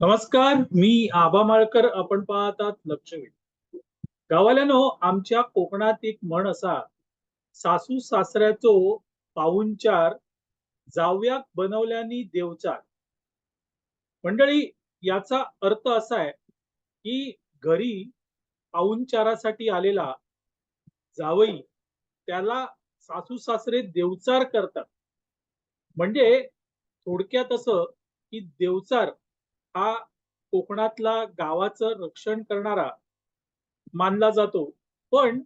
नमस्कार मी आबा माळकर. आपण पाहतात लक्षवेध. गावाल्यानो आमच्या कोकणात एक म्हण असा सासू सासऱ्याचो पाहुणचार जावयाक बनवल्यानी देवचार. मंडळी याचा अर्थ असा आहे की घरी पाहुणचारासाठी आलेला जावई त्याला सासू सासरे देवचार करतात. म्हणजे थोडक्यात असं की देवचार हा कोकणातला गावाचं रक्षण करणारा मानला जातो. पण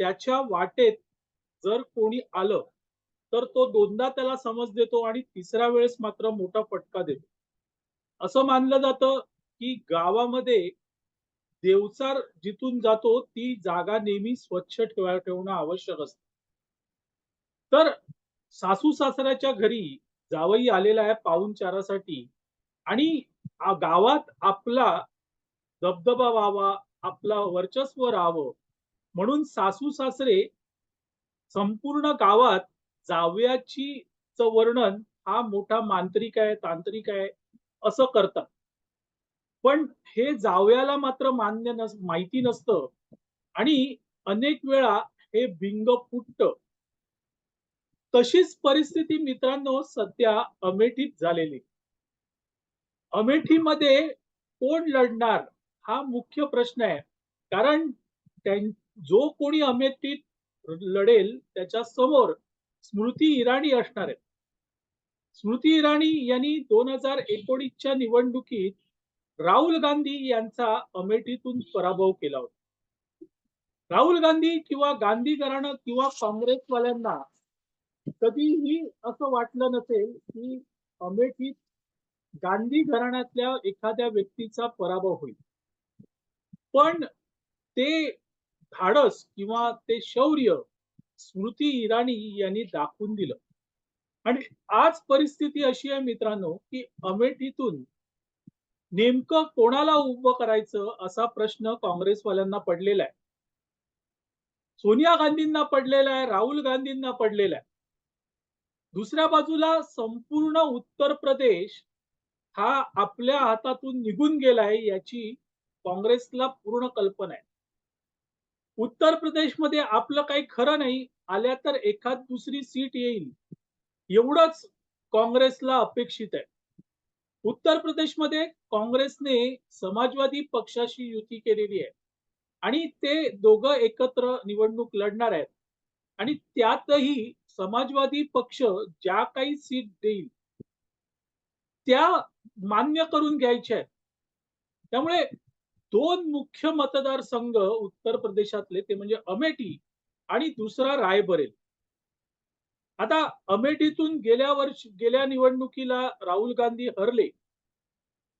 त्याच्या वाटेत जर कोणी आलं तर तो दोनदा त्याला समज देतो आणि तिसऱ्या वेळेस मात्र मोठा फटका देतो. असं मानलं जातं की गावामध्ये देवचार जिथून जातो ती जागा नेहमी स्वच्छ ठेवा ठेवणं आवश्यक असतं. तर सासू सासऱ्याच्या घरी जावई आलेला आहे पाहुणचारासाठी आणि गावात आपला दबदबा व्हावा आपला वर्चस्व राहावं. म्हणून सासू सासरे संपूर्ण गावात जावयाची च वर्णन हा मोठा मांत्रिक आहे तांत्रिक आहे असं करतात. पण हे जावयाला मात्र मान्य नस माहिती नसतं. आणि अनेक वेळा हे बिंग फुटत. तशीच परिस्थिती मित्रांनो सध्या अमेठीत झालेली. अमेठीमध्ये कोण लढणार हा मुख्य प्रश्न आहे. कारण जो कोणी अमेठीत लढेल त्याच्यासमोर स्मृती इराणी असणार आहे स्मृती इराणी यांनी दोन हजार एकोणीसच्या निवडणुकीत राहुल गांधी यांचा अमेठीतून पराभव केला होता. राहुल गांधी किंवा गांधी घराणं किंवा काँग्रेसवाल्यांना कधीही असं वाटलं नसेल की अमेठीत गांधी घराण्यातल्या एखाद्या व्यक्तीचा पराभव होईल. पण ते धाडस किंवा ते शौर्य स्मृती इराणी यांनी दाखवून दिलं. आणि आज परिस्थिती अशी आहे मित्रांनो की अमेठीतून नेमकं कोणाला उभं करायचं असा प्रश्न काँग्रेसवाल्यांना पडलेला आहे. सोनिया गांधींना पडलेला आहे राहुल गांधींना पडलेला आहे. दुसऱ्या बाजूला संपूर्ण उत्तर प्रदेश हा आपल्या हातातून निघून गेलाय याची काँग्रेसला पूर्ण कल्पना आहे. उत्तर प्रदेशमध्ये आपलं काही खरं नाही आल्या तर एखाद दुसरी सीट येईल. एवढंच काँग्रेसला अपेक्षित आहे. उत्तर प्रदेशमध्ये काँग्रेसने समाजवादी पक्षाशी युती केलेली आहे. आणि ते दोघं एकत्र निवडणूक लढणार आहेत. आणि त्यातही समाजवादी पक्ष ज्या काही सीट देईल त्या मान्य करून घ्यायचे. आहेत त्यामुळे दोन मुख्य मतदारसंघ उत्तर प्रदेशातले ते म्हणजे अमेठी आणि दुसरा रायबरेल. आता अमेठीतून गेल्या वर्ष गेल्या निवडणुकीला राहुल गांधी हरले.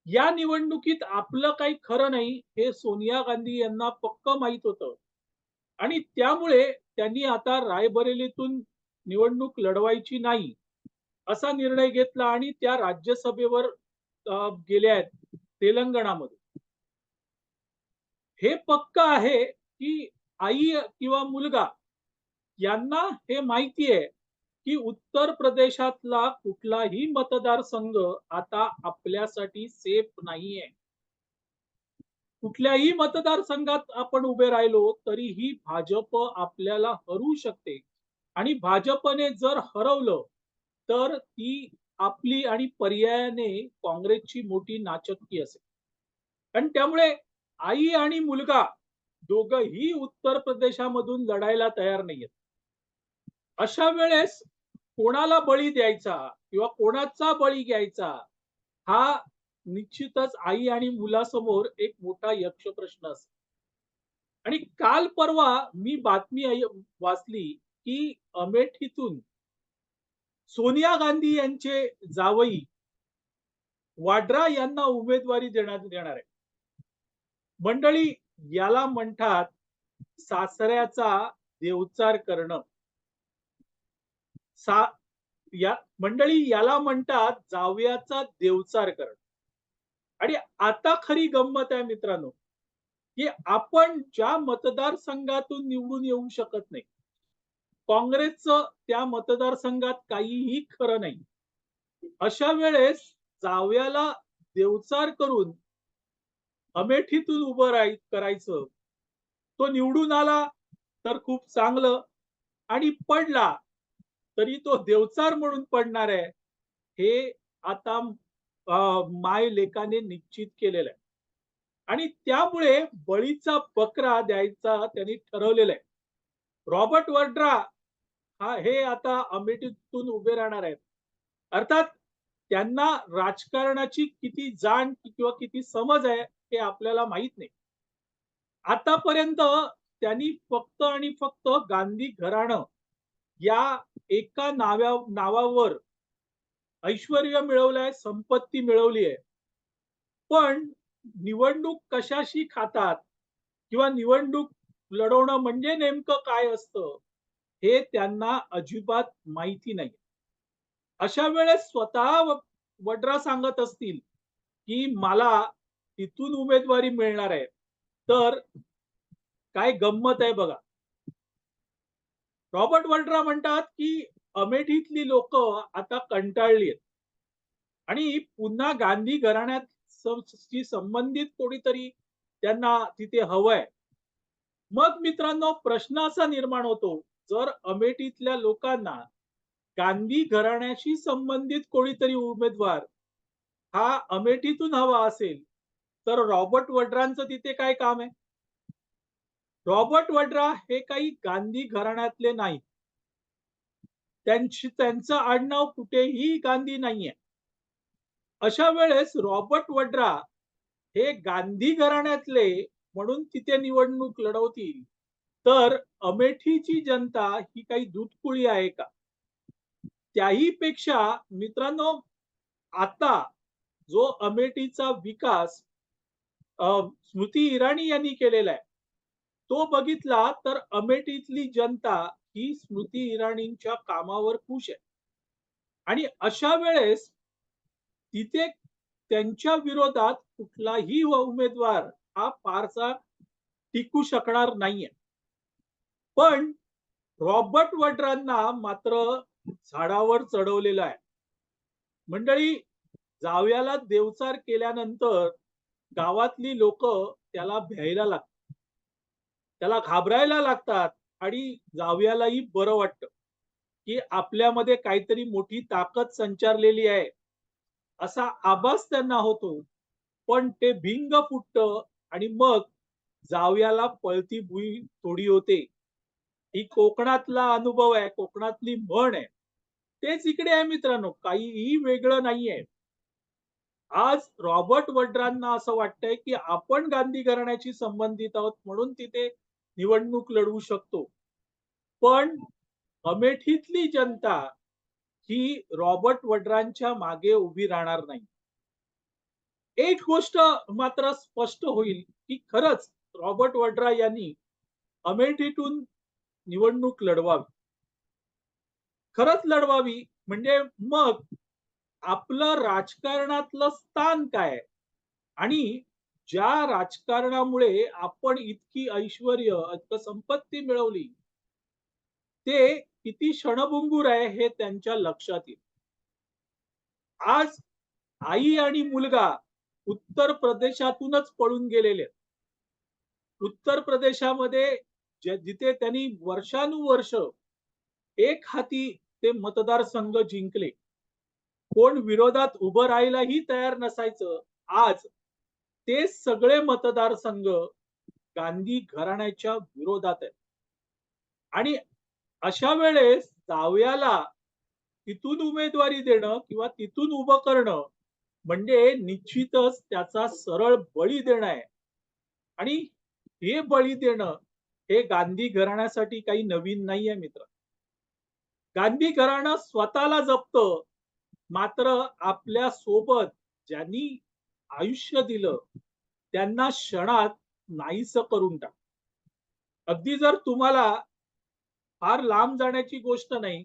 या निवडणुकीत आपलं काही खरं नाही हे सोनिया गांधी यांना पक्क माहीत होतं. आणि त्यामुळे त्यांनी आता रायबरेलीतून निवडणूक लढवायची नाही असा निर्णय घेतला आणि त्या राज्यसभेवर गेले आहेत तेलंगणामध्ये. हे पक्क आहे की आई किंवा मुलगा यांना हे माहिती आहे की उत्तर प्रदेशातला कुठलाही मतदारसंघ आता आपल्यासाठी सेफ नाहीये. कुठल्याही मतदारसंघात आपण उभे राहिलो तरीही भाजप आपल्याला हरू शकते. आणि भाजपने जर हरवलं तर ती आपली आणि पर्यायाने काँग्रेसची मोठी नाचक्की असेल. कारण त्यामुळे आई आणि मुलगा दोघही उत्तर प्रदेशामधून लढायला तयार नाहीयेत. अशा वेळेस कोणाला बळी द्यायचा किंवा कोणाचा बळी घ्यायचा हा निश्चितच आई आणि मुलासमोर एक मोठा यक्ष प्रश्न असेल. आणि काल परवा मी बातमी वाचली की अमेठीतून सोनिया गांधी यांचे जावई वाड्रा यांना उमेदवारी देण्यात देणार आहे मंडळी याला म्हणतात सासऱ्याचा देवचार करणं. सा या मंडळी याला म्हणतात जावयाचा देवचार करणं. आणि आता खरी गंमत आहे मित्रांनो की आपण ज्या मतदारसंघातून निवडून येऊ शकत नाही काँग्रेसचं त्या मतदारसंघात काहीही खरं नाही. अशा वेळेस जावयाला देवचार करून अमेठीतून उभं राहाय करायचं. तो निवडून आला तर खूप चांगलं. आणि पडला तरी तो देवचार म्हणून पडणार आहे. हे आता अं, माय लेखाने निश्चित केलेलं आहे. आणि त्यामुळे बळीचा बकरा द्यायचा त्यांनी ठरवलेला आहे. रॉबर्ट वड्रा हा हे आता अमेठीतून उभे राहणार आहेत. अर्थात त्यांना राजकारणाची किती जाण किंवा किती समज आहे हे आपल्याला माहीत नाही. आतापर्यंत त्यांनी फक्त आणि फक्त गांधी घराणं या एका नाव्या नावावर ऐश्वर मिळवलंय संपत्ती मिळवली आहे. पण निवडणूक कशाशी खातात किंवा निवडणूक लढवणं म्हणजे नेमकं काय असतं? हे त्यांना अजिबात माहिती नाही. अशा वेळेस स्वतः वड्रा सांगत असतील की मला तिथून उमेदवारी मिळणार आहे. तर काय गंमत आहे बघा. रॉबर्ट वड्रा म्हणतात की अमेठीतली लोक आता कंटाळली आहेत. आणि पुन्हा गांधी घराण्यात संबंधित कोणीतरी त्यांना तिथे हवंय. मग मित्रांनो प्रश्न असा निर्माण होतो जर अमेठीतल्या लोकांना गांधी घराण्याशी संबंधित कोणीतरी उमेदवार हा अमेठीतून हवा असेल तर रॉबर्ट वड्रांचं तिथे काय काम आहे? रॉबर्ट वड्रा हे काही गांधी घराण्यातले नाही त्यांची त्यांचं आडनाव कुठेही गांधी नाहीये. अशा वेळेस रॉबर्ट वड्रा हे गांधी घराण्यातले म्हणून तिथे निवडणूक लढवतील. तर अमेठीची जनता ही काही दूधकुळी आहे का? त्याही पेक्षा मित्रांनो आता जो अमेठीचा विकास स्मृती इराणी यांनी केलेला आहे तो बघितला तर अमेठीतली जनता ही स्मृती इराणींच्या कामावर खुश आहे. आणि अशा वेळेस तिथे त्यांच्या विरोधात कुठलाही उमेदवार हा फारसा टिकू शकणार नाहीये. पण रॉबर्ट वड्रांना मात्र झाडावर चढवलेलं आहे. मंडळी जावयाला देवचार केल्यानंतर गावातली लोक त्याला भ्यायला लागतात. त्याला घाबरायला लागतात आणि जावयालाही बरं वाटतं की आपल्यामध्ये काहीतरी मोठी ताकद संचारलेली आहे. असा आभास त्यांना होतो. पण ते भिंग फुटत आणि मग जावयाला पळती भुई थोडी होते. ही कोकणातला अनुभव आहे कोकणातली म्हण आहे. तेच इकडे आहे मित्रांनो काहीही वेगळं नाहीये. आज रॉबर्ट वड्रांना असं वाटतंय की आपण गांधी घराण्याशी संबंधित आहोत म्हणून तिथे निवडणूक लढवू शकतो. पण अमेठीतली जनता ही रॉबर्ट वड्रांच्या मागे उभी राहणार नाही. एक गोष्ट मात्र स्पष्ट होईल की खरंच रॉबर्ट वड्रा यांनी अमेठीतून निवडणूक लढवावी. खरंच लढवावी म्हणजे मग आपलं राजकारणातलं स्थान काय आणि ज्या राजकारणामुळे आपण इतकी ऐश्वर इतकं संपत्ती मिळवली ते किती क्षणभंगूर आहे हे त्यांच्या लक्षात येईल. आज आई आणि मुलगा उत्तर प्रदेशातूनच पळून गेलेले उत्तर प्रदेशामध्ये जिथे त्यांनी वर्षानुवर्ष एक हाती ते मतदारसंघ जिंकले. कोण विरोधात उभं राहायलाही तयार नसायचं आज ते सगळे मतदारसंघ गांधी घराण्याच्या विरोधात आहेत. आणि अशा वेळेस जावयाला तिथून उमेदवारी देणं किंवा तिथून उभं करणं म्हणजे निश्चितच त्याचा सरळ बळी देणं आहे. आणि हे बळी देणं हे गांधी घराण्यासाठी काही नवीन नाहीये मित्र. गांधी घराणं स्वतःला जपतं मात्र आपल्यासोबत ज्यांनी आयुष्य दिलं त्यांना क्षणात नाहीस करून टाक. अगदी जर तुम्हाला फार लांब जाण्याची गोष्ट नाही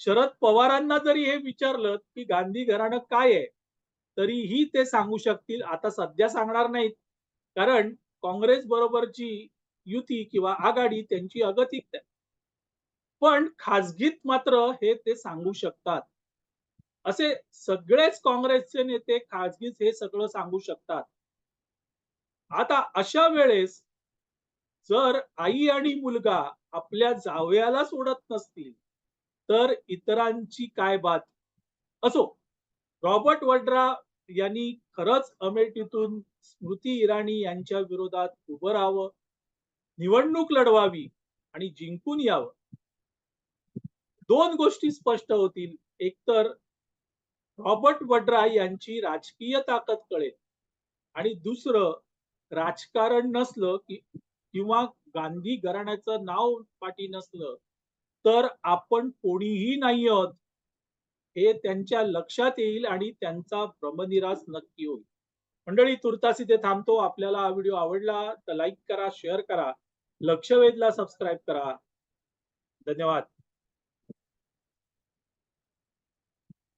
शरद पवारांना जरी हे विचारलं की गांधी घराणं काय आहे तरीही ते सांगू शकतील. आता सध्या सांगणार नाहीत कारण काँग्रेस बरोबरची युती किंवा आघाडी त्यांची अगतिक पण खाजगीत मात्र हे ते सांगू शकतात. असे सगळेच काँग्रेसचे नेते खाजगीच हे सगळं सांगू शकतात. आता अशा वेळेस जर आई आणि मुलगा आपल्या जावयाला सोडत नसतील तर इतरांची काय बात? असो रॉबर्ट वड्रा यांनी खरंच अमेठीतून स्मृती इराणी यांच्या विरोधात उभं राहावं निवडणूक लढवावी आणि जिंकून यावं. दोन गोष्टी स्पष्ट होतील. एकतर रॉबर्ट वड्रा यांची राजकीय ताकद कळेल. आणि दुसरं राजकारण नसलं की किंवा गांधी घराण्याचं नाव पाठी नसलं तर आपण कोणीही नाही आहोत. हे त्यांच्या लक्षात येईल आणि त्यांचा भ्रमनिरास नक्की होईल. मंडळी तुर्तास इथे थांबतो. आपल्याला हा व्हिडिओ आवडला तर लाईक करा शेअर करा. लक्ष वेधला सबस्क्राईब करा. धन्यवाद.